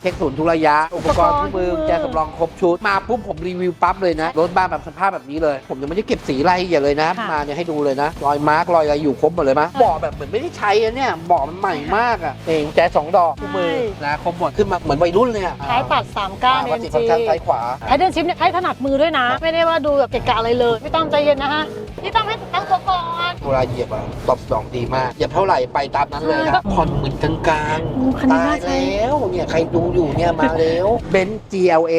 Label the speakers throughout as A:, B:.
A: เช็คศูนย์ทุกระยะ อุปกรณ์
B: อุปกรณ์
A: คู่มือ
B: คู่มือ
A: แจสำรองครบชุด มาปุ๊บผมรีวิวปั๊บเลยนะ รถบ้านแบบสภาพแบบนี้เลย ผมยังไม่ได้เก็บสีรายละเอียดเลยนะ
B: ค่ะ
A: มาเนี่ยให้ดูเลยนะ รอยมาร์กรอยอะไรอยู่ครบหมดเลยมะเบาะแบบเหมือนไม่ได้ใช้อะเนี่ยเบาะมันใหม่มากอะเองแจสองดอกคู่มือนะครบหมดขึ้นมาเหมือนวัยรุ่นเลยอะ
B: ท้ายตัด3ก้าน
A: วั
B: เอ็
A: ติ
B: น
A: ฟัง
B: จี
A: ก์ชันซ้ายขวา
B: ไทเดนชิปเนี่ยใช้ถนัดมือด้วยนะ ไม่ได้ว่าดูแบบเกะกะอะไรเลย พี่ต้อมใจเย็นนะฮะ พี่ต้อมให้ตั้งตั วก่อน
A: เวลาเหยียบอะตอบสนองดีมากเหยียบเท่าไหร่ไปตามนั้นเลย
B: ใช่
A: นะผ่อนหมื่นกลาง
B: อืมคัน
A: ๆ
B: นี้
A: ตา
B: น่ายใช้
A: แล้วเนี่ยใครดูอยู่เนี่ยมาแล้วเบนซ์ GLA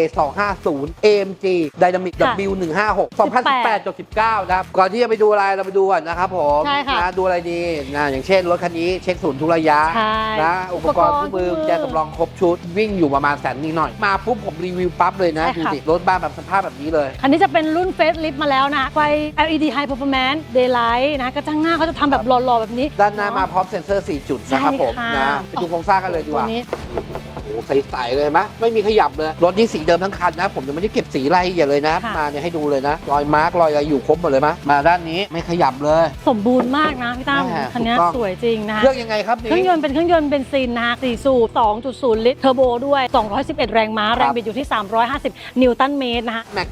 A: 250 AMG Dynamic
B: ค่ะ
A: W 156 2018จบ19 นะครับ ก่อนที่จะไปดูอะไรเราไปดูก่อนนะครับผม
B: ใช่ค่ะ
A: นะดูอะไรดีนะอย่างเช่นรถคันนี้เช็คศูนย์ทุกระยะ
B: ใช่
A: นะอุปกรณ์คู่มือ
B: อุปกรณ์คู่มือ
A: แจสำรองครบชุด วิ่งอยู่ประมาณแสนนิดหน่อย มาปุ๊บผมรีวิวปั๊บเลยนะ
B: ใช่
A: ดู
B: ค่ะ
A: สิรถบ้านแบบสภาพแบบนี้เลย
B: คันนี้จะเป็นรุ่นเฟสลิฟมาแล้วนะไฟ LED High Performance Daylight นะกระจังหน้าเขาจะทำแบบหล่อๆแบบนี้
A: ด้านหน้ามาพร้อมเซ็นเซอร์ 4 จุดนะครับผม
B: ใช่
A: นะ
B: ค่ะ
A: ไปดูโครงสร้างกันเลยดีก
B: ตัว
A: ว่า
B: นี้
A: โอ้โห ใสๆเลยไหมไม่มีขยับเลย รถนี่สีเดิมทั้งคันนะ ผมยังไม่ได้เก็บสีรายละเอียดเลยนะ
B: ค่ะ
A: มาเนี่ยให้ดูเลยนะรอยมาร์กรอยอะไรอยู่ครบหมดเลยมะมาด้านนี้ไม่ขยับเลย
B: สมบูรณ์มากนะพี่ตั้ม
A: แม่
B: คันนี้
A: ถูกต้อง
B: สวยจริงนะ
A: เครื่องยังไงครับ
B: เครื่อง
A: นี่
B: ยนต์เป็นเครื่องยนต์เบนซินนะคะ4สูบ 2.0 ลิตร เทอร์โบด้วย 211 แรงม้า
A: ครับ
B: แรงบิดอยู่ที่ 350 นิวตันเมตรนะคะ
A: แม็ก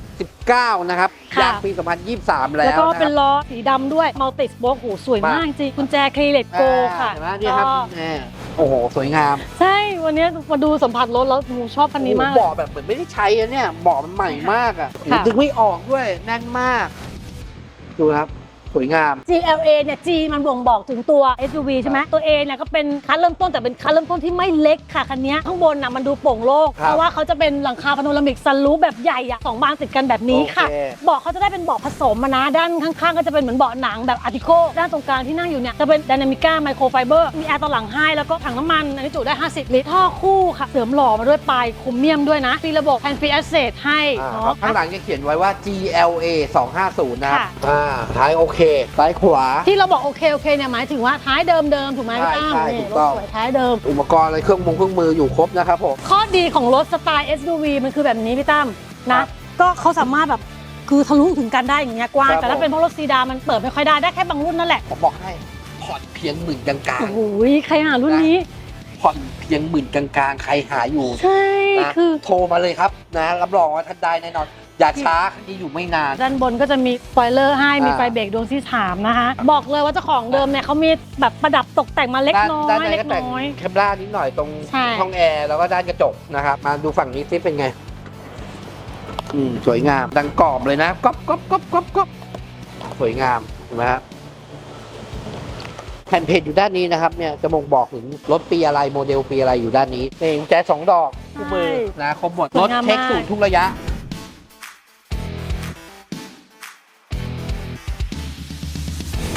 A: 19 นะครับ
B: ค่ะ
A: ยางปี 2023 แล้ว
B: แล้วก็
A: นะค
B: เป็
A: รั
B: น
A: บ
B: ล้อสีดำด้วย มัลติสโป๊กโหสวยมากจริงกุญแจคลีเลตโกค่ะ
A: เห็นไหมเนี่ยครับ
B: ก็
A: แน่ โอ้โห สวยงาม
B: ใช่ วันนี้มาดูสัมผัสรถแล้วหนูชอบคันนี้มาก
A: โอ้โหเบาะแบบเหมือนไม่ได้ใช้อะเนี่ยเบาะมันใหม่มากอะ
B: ค่ะ
A: ดึงไม่ออกด้วยแน่นมาก ดูครับ สวยงาม
B: GLA เนี่ย G มันบ่งบอกถึงตัว SUV ใช่ไหมตัว A เนี่ยก็เป็นคันเริ่มต้นแต่เป็นคันเริ่มต้นที่ไม่เล็กค่ะคันนี้ข้างบนน่ะมันดูโปร่งโล่ง
A: ครับ
B: เพราะว่าเขาจะเป็นหลังคาพาโนรามิกซันรูฟแบบใหญ่อะสองบานติดกันแบบนี้ค่ะ
A: โอเค
B: เบาะเขาจะได้เป็นเบาะผสมมานะ ด้านข้างๆ ก็จะเป็นเหมือนเบาะหนังแบบอาร์ติโคด้านตรงกลางที่นั่งอยู่เนี่ย จะเป็น d y นามิก้าไมโครไฟเบอร์มีแอร์ตอนหลังให้ แล้วก็ถังน้ำมัน อันนี้จุได้ 50 ลิตร ท่อคู่ค่ะ เสริมหล่อมาด้วยปลายคุมเมียมด้วยนะมีระบบแ a นฟรีแอสเซทให้
A: อ่า
B: เนาะ
A: ครับข้างหลังจะเขียนไว้ว่า GLA 250 นะครับ
B: ค่ะ
A: อ่าท้ายโอเคซ้ายขวา
B: ที่เราบอกโอเคโอเคเนี่ยหมายถึงว่าท้ายเดิมๆถูกไหมพี่ตั้ม
A: ใช่ใช่
B: นี่
A: ถูก
B: ร
A: ต้
B: ถ
A: อง
B: สวยท้ายเดิม
A: อุปกรณ์อะไรเครื่องมงเครื่องมืออยู่ครบนะครับผม
B: ข้อดีของรถสไตล์ SUV มันคือแบบนี้พี่ตั้ม
A: ครั
B: นะ
A: บ
B: ก็เขาสามารถแบบคือทะลุถึงกันได้อย่างเงี้ยกว้าง
A: ครับ
B: แต่ถ้า
A: ผม
B: เป็นพวกรถซีดานมันเปิดไม่ค่อยได้ได้แค่บางรุ่นนั่นแหละ
A: ผมบอกให้ผ่อนเพียงหมื่นกลาง
B: โอ้โหใครหารุ่นนี้
A: ๆผ่อนเพียงหมื่นกลางๆใครหาอยู่
B: ใช่
A: นะ
B: คือ
A: โทรมาเลยครับนะรับรองว่าท่านได้แน่นอน อย่าช้าคันนี้อยู่ไม่นาน
B: ด้านบนก็จะมีสปอยเลอร์ให้มี
A: อ่า
B: ไฟเบรกดวงที่สามนะคะ บอกเลยว่าเจ้าของเดิมเนี่ยเขามีแบบประดับตกแต่งมาเล็ก
A: ด้าน
B: น้อ
A: ด้าน
B: ย
A: ใน
B: เล็ก
A: ก็แต่ง
B: น้อย
A: แคมรานิดหน่อยตรง
B: ใช่
A: ช่องแอร์แล้วก็ด้านกระจกนะครับ มาดูฝั่งนี้ซิเป็นไง อืม สวยงาม ดังกรอบเลยนะก๊อบก๊อบก๊อบก๊อบก๊อบสวยงามเห็นไหมครับแผ่นเพจอยู่ด้านนี้นะครับ เนี่ยจะบ่งบอกถึงรถปีอะไรโมเดลปีอะไรอยู่ด้านนี้เองแจ๊สสองดอกคู่มือนะครบหมด
B: ส
A: ร
B: ว
A: ถ
B: ยงาม
A: เช็ค
B: มาก
A: สูตรทุกระยะ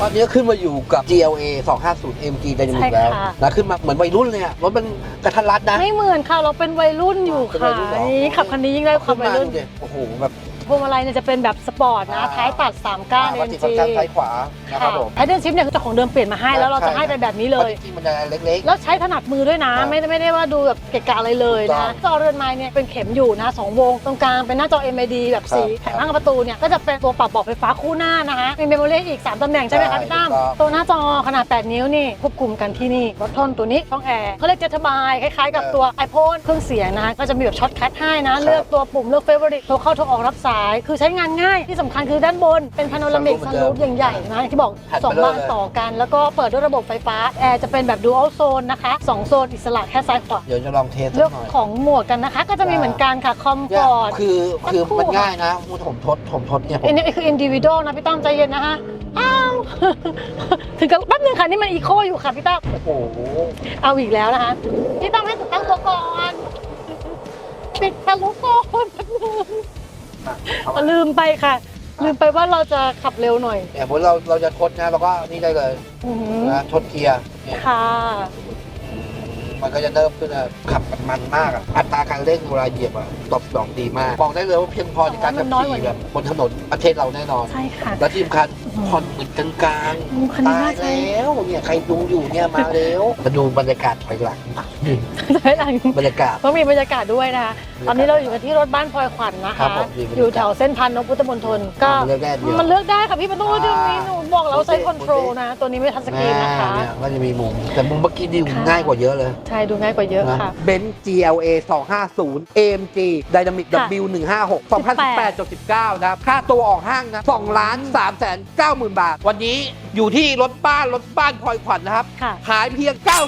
A: ตอนนี้ขึ้นมาอยู่กับ GLA 250 MG Dynamic แล้วนะขึ้นมาเหมือนวัยรุ่นเลยอะรถมันกระทันรัดนะ
B: ไม่เหมือนค่ะเราเป็นวัยรุ่นอยู่
A: เป็น
B: ค่ะ
A: วัยรุ่นเหรอ
B: นี่ขับคันนี้ยิ่งได้ความวัยรุ่น
A: ขึ้มาดูดิโอ้โหแบบ
B: พ วงมาลัยเนี่ยจะเป็นแบบสปอร์ตนะ
A: อ่า
B: ท้ายตัด3ก้าน
A: วัติ
B: NG
A: ฟังก์ชันซ้ายขวานะครับผม
B: ไทเดนชิปเนี่ยคือเจ้าของเดิมเปลี่ยนมาให้แล้วเราจะให้ไปแบบนี้เลย
A: พราะจริงๆมันจะเล็ก
B: แล้วใช้ถนัดมือด้วยนะ
A: ครับ
B: ไม่ได้ไม่ได้ว่าดูแบบเกะกะอะไรเลย
A: ถูกต้
B: นะ
A: อง
B: จอเรือนไม้เนี่ยเป็นเข็มอยู่นะสองวง ตรงกลางเป็นหน้าจอ MID แบบสี
A: ครับ
B: แผงข้างประตูเนี่ยก็จะเป็นตัวปรับเบาะไฟฟ้าคู่หน้านะคะมีเมมโมรี่อีก 3 ตำแหน่งใช่ไหม
A: ใช่
B: คะพี่ตั้ม
A: ถูกต้อง
B: ตัวหน้าจอขนาด 8 นิ้วนี่ควบคุมกันที่นี่รถทนตัวนี้ช่องแอร์เขาเรียกเจตบายคล้ายๆกับตัว iPhone เครื่องเสียงนะคะก็จะมีแบบช็อตคัทให้นะ เลือกตัวปุ่มเลือกเฟเวอร์ริโทรเข้าโทรออกรับสาย คือใช้งานง่ายที่สำคัญคือด้านบนเป็นพาโนรามิก
A: sunroof
B: ซันรูฟใหญ่ๆนะที่บอก
A: แผ่น
B: สอง
A: เบลอ
B: บาน
A: เลย
B: ต่อกัน แล้วก็เปิดด้วยระบบไฟฟ้า แอร์จะเป็นแบบดูอัลโซนนะคะสองโซนอิสระแค่ซ้ายขวา
A: เดี๋ยวจะลองเทสสั
B: เลือก
A: กหน่อย
B: ของหมวกกันนะคะ ก็จะมีเหมือนกันค่ะคอมฟ
A: เนี่ย
B: อร์ต
A: คือคือ
B: สักครู่
A: มันง่ายนะผมทดผมทดเนี่ยผม
B: อันนี้คืออินดิวิ a l นะพี่ตั้มใจเย็นนะคะอ้าว ถึงกับแป๊บนึงค่ะ นี่มันอีโคอยู่ค่ะพี่ตั้ม
A: โอ้โห
B: เอาอีกแล้วนะคะ พี่ตั้มให้ตั้งตัวก่อน ปิดทะลุก่อนแป๊บนึง
A: มาเอามา
B: ลืมไปค่ะ ลืมไปว่าเราจะขับเร็วหน่อย
A: เนี่ยพอเราเราจะทดนะเราก็นี่ได้เลย
B: อือหือ
A: นะทดเกียร์เนี่ย
B: ค่ะ
A: มันก็จะเริ่มขึ้นอะขับมันมากอะอัตราการเร่งเวลาเหยียบอะตอบสนองดีมากบอกได้เลยว่าเพียงพอในการขับขี่แบบบนถนนประเทศเราแน่นอน
B: ใช่ค่ะ
A: และที่สำคัญ
B: อืม
A: ผ่อนหมื่นกลาง
B: อืมคัน
A: ๆ
B: นี้
A: ตา
B: น่ายใช้
A: แล้วเนี่ยใครดูอยู่เนี่ยมาแล้วมาดูบรรยากาศถอยหลัง
B: จะให้หลัง
A: บรรยากาศ
B: ต้องมีบรรยากาศด้วยนะคะตอนนี้เราอยู่กันที่รถบ้านพลอยขวัญนะ
A: ครั
B: คะ
A: บผมดีบรรยากาศ
B: อยู่แถวเส้นพันนกพุทธมณฑลก็
A: มันเลือกได้เดียว
B: มันเลือกได้ค่ะพี่มันต้องเลือกตรงนี้
A: อ่า
B: หนูบอกแล้วใช้
A: โอเค
B: คอนโทรลนะ ตัวนี้ไม่ทันสกรีนนะคะ
A: เนี่ยก็จะมีมุมแต่มุมเมื่อกี้นี่
B: ค่ะ
A: ง่ายกว่าเยอะเลย
B: ใช่ดูง่ายกว่าเยอะค่ะ
A: เบนซ์ GLA 250 AMG Dynamic
B: ค่ะ
A: W 156 2018จด19 นะครับค่าตัวออกห้างนะ2ล้าน3แสน9หมื่นบาท วันนี้อยู่ที่รถบ้านรถบ้านพลอยขวัญนะครับ
B: ค่ะ
A: ขายเพียง 9 1 9 0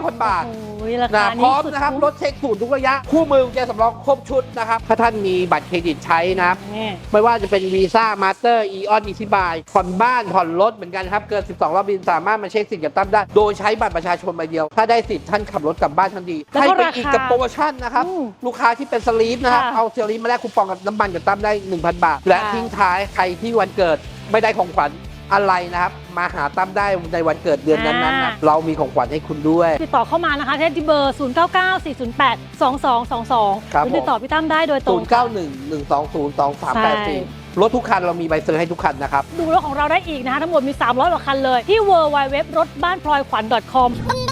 A: 0 0 บาท
B: โอ้ ยรา
A: นะ
B: คา
A: พ
B: นี้
A: ร้อม
B: สุด
A: นะครับ
B: คุ้ม
A: รถเช็คศูนย์ทุกระยะ คู่มือกุญแจสำรองครบชุดนะครับถ้าท่านมีบัตรเครดิตใช้นะครับ
B: นี่
A: ไม่ว่าจะเป็นวีซ่ามาสเตอร์อีออนอีซิบายผ่อนบ้านผ่อนรถเหมือนกันครับ เกิน 12 รอบบินสามารถมาเช็คสิทธิ์กับตั้มได้ โดยใช้บัตรประชาชนใบเดียว ถ้าได้สิทธิ์ท่านขับรถกลับบ้านทันที
B: แล้ว
A: ให้
B: ก็
A: ไป
B: รา
A: อีก
B: คา
A: กับโปรโมชั่นนะครับ
B: อืม
A: ลูกค้าที่เป็นสลีปนะครับ
B: ค่ะ
A: เอาสลีปมาแลกคูปองกับน้ำมันกับตั้มได้ 1,000 บาท และ
B: ค่ะ
A: ทิ้งท้ายใครที่วันเกิดไม่ได้ของขวัญ อะไรนะครับ มาหาตั้มได้ในวันเกิดเดือนนั้นๆนะเรามีของขวัญให้คุณด้วย
B: ติดต่อเข้ามานะคะที่เบอร์ 0 9 9 4 0 8 2 2 2 2
A: ครับ
B: หรือติดต่อพี่ตั้มได้โดยตรง
A: 0 9 1 1 2 0 2 3
B: ใช่
A: 8 4 รถทุกคันเรามีใบเซอร์ให้ทุกคันนะครับ
B: ดูรถของเราได้อีกนะคะทั้งหมดมี 300กว่าคันเลย ที่ w w w รถบ้านพลอยขวัญ .com
C: บาง